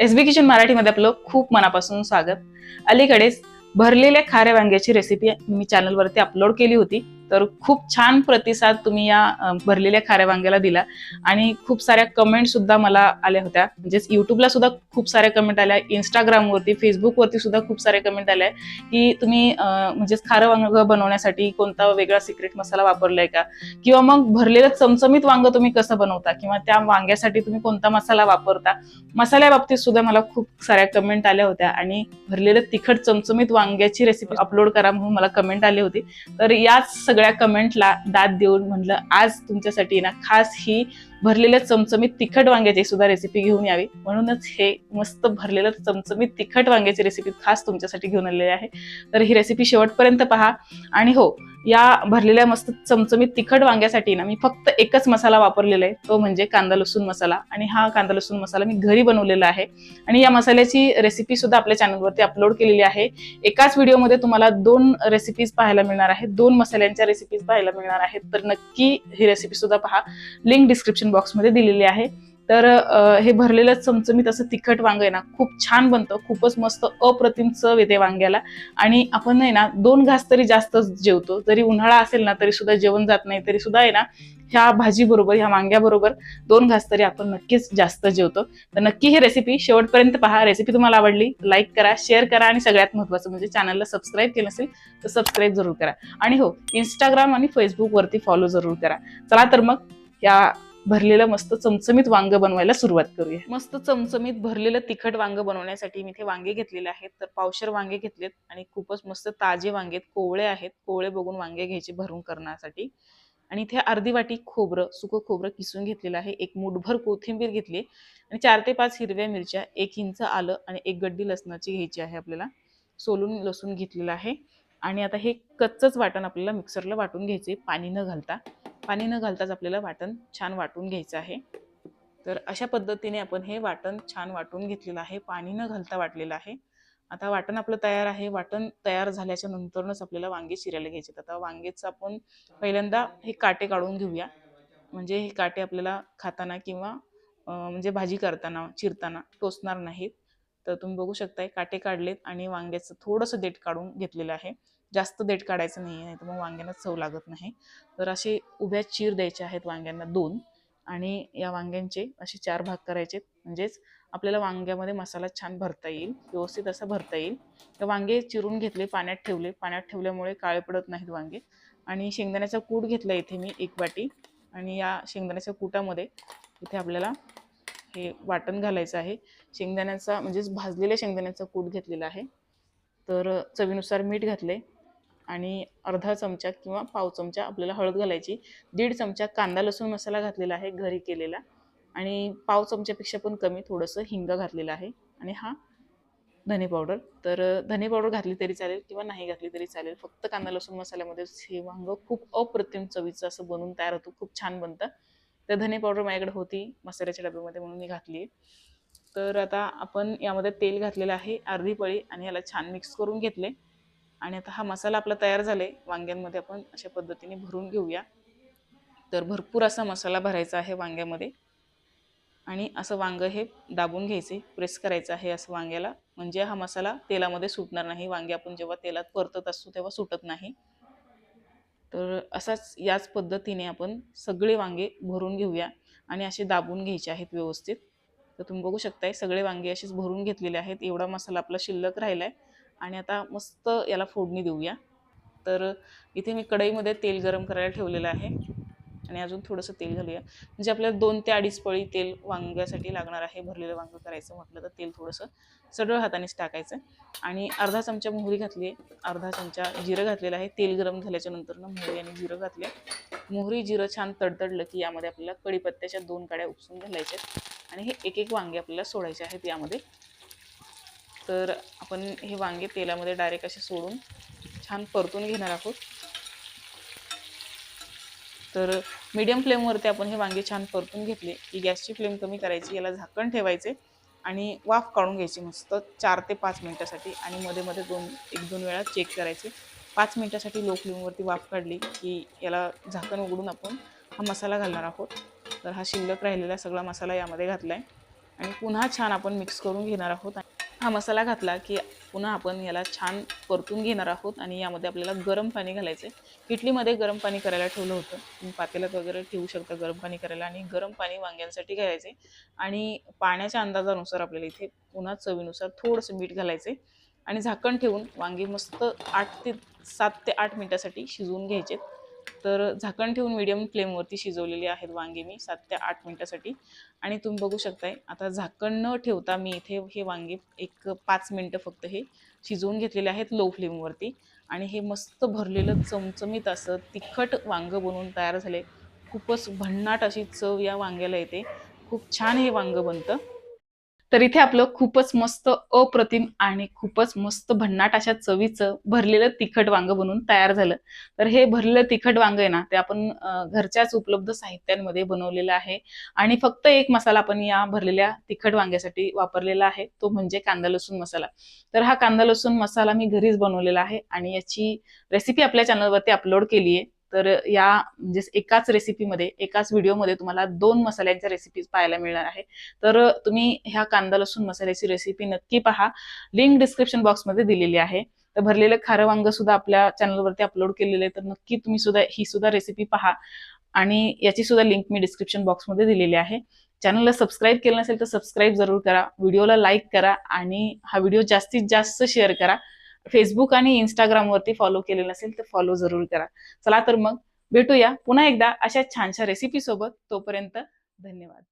S बी kitchen मराठीमध्ये आपलं खूप मनापासून स्वागत. अलीकडेच भरलेल्या खाऱ्या वांग्याची रेसिपी मी चॅनलवरती अपलोड केली होती. तर खूप छान प्रतिसाद तुम्ही या भरलेल्या खाऱ्या वांग्याला दिला. आणि खूप साऱ्या कमेंट सुद्धा मला आल्या होत्या. म्हणजेच युट्यूबला सुद्धा खूप साऱ्या कमेंट आल्या. इंस्टाग्रामवरती फेसबुकवरती सुद्धा खूप सारे कमेंट आल्या की तुम्ही म्हणजे म्हणजेच खारं वांग बनवण्यासाठी कोणता वेगळा सिक्रेट मसाला वापरलाय का? किंवा मग भरलेलं चमचमीत वांग तुम्ही कसं बनवता? किंवा त्या वांग्यासाठी तुम्ही कोणता मसाला वापरता? मसाल्या बाबतीत सुद्धा मला खूप साऱ्या कमेंट आल्या होत्या. आणि भरलेलं तिखट चमचमीत वांग्याची रेसिपी अपलोड करा म्हणून मला कमेंट आली होती. तर याच सगळ्या कमेंटला दाद देऊन म्हणलं आज तुमच्यासाठी ना खास ही भरलेल्या चमचमीत तिखट वांग्याची सुद्धा रेसिपी घेऊन यावी. म्हणूनच हे मस्त भरलेलं चमचमीत तिखट वांग्याची रेसिपी खास तुमच्यासाठी घेऊन आलेली आहे. तर ही रेसिपी शेवटपर्यंत पहा. आणि हो या भरलेल्या मस्त चमचमीत तिखट वांग्यासाठी ना मी फक्त एकच मसाला वापरलेला आहे. तो म्हणजे कांदा लसूण मसाला. आणि हा कांदा लसूण मसाला मी घरी बनवलेला आहे. आणि या मसाल्याची रेसिपी सुद्धा आपल्या चॅनलवरती अपलोड केलेली आहे. एकाच व्हिडिओमध्ये तुम्हाला दोन रेसिपीज पाहायला मिळणार आहेत. दोन मसाल्यांच्या रेसिपीज पाहायला मिळणार आहेत. तर नक्की ही रेसिपी सुद्धा पहा. लिंक डिस्क्रिप्शन बॉक्समध्ये दिलेली आहे. तर हे भरलेलं चमचमीत असं तिखट वांग आहे ना खूप छान बनतं खूपच मस्त अप्रतिम चव येते वांग्याला. आणि आपण नाही ना दोन घास तरी जास्तच जेवतो जरी उन्हाळा असेल ना तरी सुद्धा जेवण जात नाही तरी सुद्धा आहे ना ह्या भाजीबरोबर ह्या वांग्याबरोबर दोन घास तरी आपण नक्कीच जास्त जेवतो. तर नक्की ही रेसिपी शेवटपर्यंत पहा. रेसिपी तुम्हाला आवडली लाईक करा शेअर करा आणि सगळ्यात महत्त्वाचं म्हणजे चॅनलला सबस्क्राईब केलं असेल तर सबस्क्राईब जरूर करा. आणि हो इंस्टाग्राम आणि फेसबुक वरती फॉलो जरूर करा. चला तर मग या भरलेलं मस्त चमचमीत वांग बनवायला सुरुवात करूया. मस्त चमचमीत भरलेलं तिखट वांग बनवण्यासाठी मी इथे वांगे घेतलेले आहेत. तर पावशर वांगे घेतलेत आणि खूपच मस्त ताजे वांगे आहेत कोवळे आहेत. कोवळे बघून वांगे घ्यायचे भरून करण्यासाठी. आणि इथे अर्धी वाटी खोबरं सुकं खोबरं किसून घेतलेलं आहे. एक मुठभर कोथिंबीर घेतली आणि चार ते पाच हिरव्या मिरच्या एक इंच आलं आणि एक गड्डी लसणाची घ्यायची आहे आपल्याला. सोलून लसूण घेतलेलं आहे. आणि आता हे कच्चच वाटण आपल्याला मिक्सरला वाटून घ्यायचे पाणी न घालता. पाणी न घालताच आपल्याला वाटण छान वाटून घ्यायचं आहे. तर अशा पद्धतीने आपण हे वाटण छान वाटून घेतलेलं आहे. पाणी न घालता वाटलेलं आहे. आता वाटण आपलं तयार आहे. वाटण तयार झाल्याच्या नंतरच आपल्याला वांगे चिरायला घ्यायचे आता वांगेचं आपण पहिल्यांदा हे काटे काढून घेऊया. म्हणजे हे काटे आपल्याला खाताना किंवा म्हणजे भाजी करताना चिरताना टोचणार नाहीत. तर तुम्ही बघू शकताय काटे काढलेत आणि वांग्याचं थोडंसं देठ काढून घेतलेलं आहे. जास्त देठ काढायचं नाही आहे तर मग वांग्यांना चव लागत नाही. तर असे उभ्या चीर द्यायचे आहेत वांग्यांना दोन आणि या वांग्यांचे असे चार भाग करायचे. म्हणजेच आपल्याला वांग्यामध्ये मसाला छान भरता येईल व्यवस्थित असा भरता येईल. तर वांगे चिरून घेतले पाण्यात ठेवले. पाण्यात ठेवल्यामुळे काळे पडत नाहीत वांगे. आणि शेंगदाण्याचा कूट घेतला इथे मी एक वाटी. आणि या शेंगदाण्याच्या कुटामध्ये इथे आपल्याला हे वाटण घालायचं आहे. शेंगदाण्याचा म्हणजेच भाजलेल्या शेंगदाण्याचा कूट घेतलेला आहे. तर चवीनुसार मीठ घातले. आणि अर्धा चमचा किंवा पाव चमचा आपल्याला हळद घालायची दीड चमचा कांदा लसूण मसाला घातलेला आहे घरी केलेला आणि पाव चमच्यापेक्षा पण कमी थोडंसं हिंग घातलेलं आहे आणि हा धने पावडर. तर धने पावडर घातली तरी चालेल किंवा नाही घातली तरी चालेल. फक्त कांदा लसूण मसाल्यामध्ये हे वांग खूप अप्रतिम चवीचं असं बनवून तयार होतं खूप छान बनतं. तर धने पावडर माझ्याकडे होती मसाल्याच्या डब्यामध्ये म्हणून मी घातली तर आता आपण यामध्ये तेल घातलेलं आहे अर्धी पळी आणि याला छान मिक्स करून घेतले आणि आता हा मसाला आपला तयार झालाय. वांग्यांमध्ये आपण अशा पद्धतीने भरून घेऊया. तर भरपूर असा मसाला भरायचा आहे वांग्यामध्ये. आणि असं वांगं हे दाबून घ्यायचे प्रेस करायचं आहे असं वांग्याला. म्हणजे हा मसाला तेलामध्ये सुटणार नाही. वांगे आपण जेव्हा तेलात परतत असतो तेव्हा सुटत नाही. तर असाच याच पद्धतीने आपण सगळे वांगे भरून घेऊया. आणि असे दाबून घ्यायचे आहेत व्यवस्थित. तर तुम्ही बघू शकताय सगळे वांगे असेच भरून घेतलेले आहेत. एवढा मसाला आपला शिल्लक राहिला आहे आणि आता मस्त याला फोडणी देऊया. तर इथे मी कढईमध्ये तेल गरम करायला ठेवलेलं आहे. आणि अजून थोडंसं तेल घालूया. म्हणजे आपल्याला दोन ते अडीच पळी तेल वांग्यासाठी लागणार आहे. भरलेलं वांगं करायचं म्हटलं तर तेल थोडंसं सडळ हातानेच टाकायचं. आणि अर्धा चमचा मोहरी घातली आहे. अर्धा चमचा जिरं घातलेलं आहे. तेल गरम झाल्याच्यानंतर मोहरी आणि जिरं घातले मोहरी जिरं छान तडतडलं की यामध्ये आपल्याला कढीपत्त्याच्या दोन काड्या उपसून घालायच्या आणि हे एक एक वांगे आपल्याला सोडायचे आहेत यामध्ये. तर आपण हे वांगे तेलामध्ये डायरेक्ट असे सोडून छान परतून घेणार आहोत. तर मीडियम फ्लेमवरती आपण हे वांगे छान परतून घेतले. की गॅसची फ्लेम कमी करायची याला झाकण ठेवायचे आणि वाफ काढून घ्यायची मस्त चार ते पाच मिनटासाठी आणि मध्ये मध्ये दोन एक दोन वेळा चेक करायचे. पाच मिनटासाठी लो फ्लेमवरती वाफ काढली की याला झाकण उघडून आपण हा मसाला घालणार आहोत. तर हा शिल्लक राहिलेला सगळा मसाला यामध्ये घातला आहे आणि पुन्हा छान आपण मिक्स करून घेणार आहोत. हा मसाला घातला की पुन्हा आपण याला छान परतून घेणार आहोत आणि यामध्ये आपल्याला गरम पाणी घालायचं आहे. इटलीमध्ये गरम पाणी करायला ठेवलं होतं. तुम्ही पातेल्यात वगैरे ठेवू शकता गरम पाणी करायला आणि गरम पाणी वांग्यांसाठी घालायचे. आणि पाण्याच्या अंदाजानुसार आपल्याला इथे पुन्हा चवीनुसार थोडंसं मीठ घालायचे आणि झाकण ठेवून वांगी मस्त आठ ते सात ते आठ मिनिटासाठी शिजवून घ्यायचे तर झाकण ठेवून मिडियम फ्लेमवरती शिजवलेली आहेत वांगे मी सात ते आठ मिनटासाठी. आणि तुम्ही बघू शकताय आता झाकण न ठेवता मी इथे हे वांगे एक पाच मिनटं फक्त हे शिजवून घेतलेले आहेत लो फ्लेमवरती आणि हे मस्त भरलेलं चमचमीत असं तिखट वांगं बनवून तयार झाले. खूपच भन्नाट अशी चव या वांग्याला येते. खूप छान हे वांगं बनतं. तर इथे आपलं खूपच मस्त अप्रतिम आणि खूपच मस्त भन्नाट अशा चवीचं भरलेलं तिखट वांग बनवून तयार झालं. तर हे भरलेलं तिखट वांग आहे ना ते आपण घरच्याच उपलब्ध साहित्यांमध्ये बनवलेलं आहे. आणि फक्त एक मसाला आपण या भरलेल्या तिखट वांग्यासाठी वापरलेला आहे तो म्हणजे कांदा लसूण मसाला. तर हा कांदा लसूण मसाला मी घरीच बनवलेला आहे आणि याची रेसिपी आपल्या चॅनलवरती अपलोड केली आहे. तर या म्हणजे एकाच रेसिपीमध्ये एकाच व्हिडिओमध्ये तुम्हाला दोन मसाल्यांच्या रेसिपीज पाहायला मिळणार आहे. तर तुम्ही ह्या कांदा लसूण मसाल्याची रेसिपी नक्की पहा. लिंक डिस्क्रिप्शन बॉक्समध्ये दिलेली आहे. तर भरलेलं खारं वांग सुद्धा आपल्या चॅनलवरती अपलोड केलेलं आहे तर नक्की तुम्ही सुद्धा ही सुद्धा रेसिपी पहा. आणि याची सुद्धा लिंक मी डिस्क्रिप्शन बॉक्समध्ये दिलेली आहे. चॅनलला सबस्क्राईब केलं नसेल तर सबस्क्राईब जरूर करा. व्हिडिओला लाईक करा आणि हा व्हिडिओ जास्तीत जास्त शेअर करा. फेसबुक आणि इंस्टाग्रामवरती फॉलो केले नसेल तर फॉलो जरूर करा. चला तर मग भेटूया पुन्हा एकदा अशा छानशा रेसिपी सोबत. तोपर्यंत धन्यवाद.